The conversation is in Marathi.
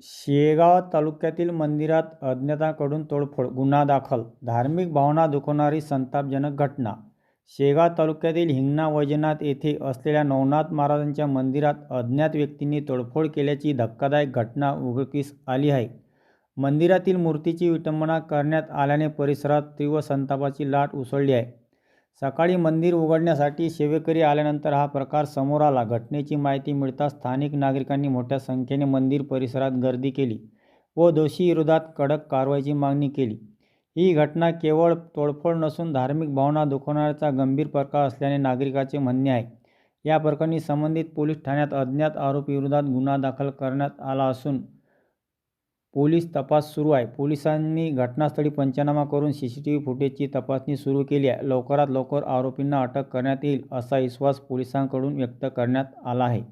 शेगाव तालुक्यातील मंदिरात अज्ञाताकडून तोडफोड गुन्हा दाखल धार्मिक भावना दुखवणारी संतापजनक घटना. शेगाव तालुक्यातील हिंगणा वैजनाथ येथे असलेल्या नवनाथ महाराजांच्या मंदिरात अज्ञात व्यक्तींनी तोडफोड केल्याची धक्कादायक घटना उघडकीस आली आहे. मंदिरातील मूर्तीची विटंबना करण्यात आल्याने परिसरात तीव्र संतापाची लाट उसळली आहे. सकाळी मंदिर उघडण्यासाठी सेवेकरी आल्यानंतर हा प्रकार समोर आला. घटनेची माहिती मिळताच स्थानिक नागरिकांनी मोठ्या संख्येने मंदिर परिसरात गर्दी केली व दोषीविरोधात कडक कारवाईची मागणी केली. ही घटना केवळ तोडफोड नसून धार्मिक भावना दुखवणाऱ्याचा गंभीर प्रकार असल्याने नागरिकाचे म्हणणे आहे. या प्रकरणी संबंधित पोलीस ठाण्यात अज्ञात आरोपीविरोधात गुन्हा दाखल करण्यात आला असून पोलीस तपास सुरू आहे. पोलिसांनी घटनास्थळी पंचनामा करून सी सी टी व्ही फुटेजची तपासणी सुरू केली आहे. लवकरात लवकर आरोपींना अटक करण्यात येईल असा विश्वास पोलिसांकडून व्यक्त करण्यात आला आहे.